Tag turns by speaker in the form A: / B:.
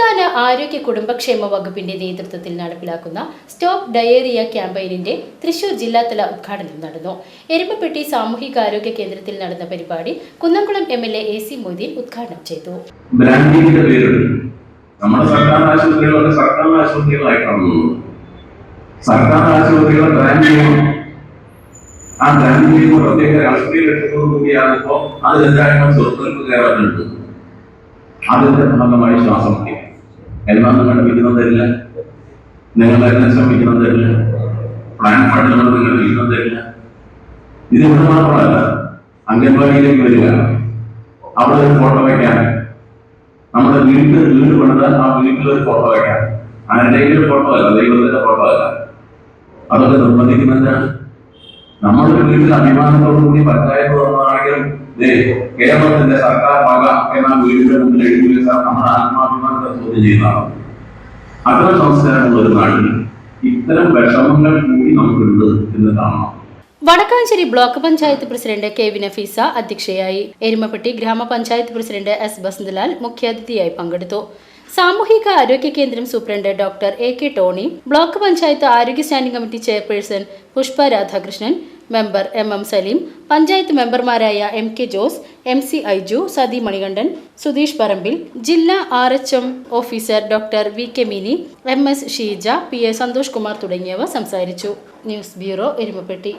A: സംസ്ഥാന ആരോഗ്യ കുടുംബക്ഷേമ വകുപ്പിന്റെ നേതൃത്വത്തിൽ നടപ്പിലാക്കുന്ന സ്റ്റോപ്പ് ഡയേറിയ ക്യാമ്പയിനിന്റെ തൃശൂർ ജില്ലാതല ഉദ്ഘാടനം നടന്നു. എരുമപ്പെട്ടി സാമൂഹികാരോഗ്യ കേന്ദ്രത്തിൽ നടന്ന പരിപാടി Kunnamkulam M L A C Moideen ഉദ്ഘാടനം ചെയ്തു.
B: നമ്മുടെ സർക്കാർ ആശുപത്രികളൊക്കെ സർക്കാർ ആശുപത്രികളായിട്ടാണ് സർക്കാർ ആശുപത്രികളെ ബ്രാൻഡ് ചെയ്യണം ആ ബ്രാൻഡ് ചെയ്യുമ്പോൾ പ്രത്യേക രാഷ്ട്രീയ ലക്ഷ്യത്തോടുകൂടിയാണ് ഇപ്പോ അതിനെന്തായാലും സ്വത്തുക്കൾക്ക് കയറാനുണ്ട് അതിന്റെ ഭാഗമായി ശ്വാസം നിങ്ങളുടെ വിഹിതം തരില്ല. നിങ്ങളുടെ എൻഎസ്എം വിഹിതം തരില്ല. പ്ലാൻ പഠനങ്ങൾ നിങ്ങൾ വിഹിതം തരില്ല. ഇത് ഇവിടെ മാത്രമല്ല അംഗൻവാടിയിലേക്ക് വരിക. അവിടെ ഒരു ഫോട്ടോ വയ്ക്കാൻ നമ്മുടെ വീട്ടിൽ വീട് പണിതാൽ ആ വീട്ടിൽ ഒരു ഫോട്ടോ വയ്ക്കാൻ ആരുടെയെങ്കിലും ഫോട്ടോ അല്ല ദൈവത്തിന്റെ ഫോട്ടോ അല്ല. അതൊക്കെ നിർബന്ധിക്കുന്നെന്താണ് നമ്മളൊരു വീട്ടിൽ അഭിമാനത്തോടു കൂടി ദേ കേരളത്തിന്റെ സർക്കാർ വക എന്ന എഴുതി വെച്ചാൽ നമ്മുടെ ആത്മാഭിമാനത്തെ ചോദ്യം ചെയ്യുന്നതാണ്. അത്തരം സംസ്കാരമുള്ള ഒരു നാട്ടിൽ ഇത്തരം വിഷമങ്ങൾ കൂടി നമുക്കുണ്ട് എന്ന് കാണണം.
A: Vadakkanchery block panchayat president K V Nafeesa അധ്യക്ഷയായി. എരുമപ്പെട്ടി ഗ്രാമപഞ്ചായത്ത് പ്രസിഡന്റ് എസ് ബസന്തലാൽ മുഖ്യാതിഥിയായി പങ്കെടുത്തു. സാമൂഹിക ആരോഗ്യ കേന്ദ്രം superintendent doctor A K Tony block panchayat ആരോഗ്യ standing committee chairperson Pushpa Radhakrishnan member M M Saleem panchayat മെമ്പർമാരായ M K Jose M C Aiju Sathi Manikandan Sudheesh Parambil ജില്ലാ R H M officer doctor V K Mini M S Sheeja P A Santhosh Kumar തുടങ്ങിയവർ സംസാരിച്ചു. News bureau Erumapetty.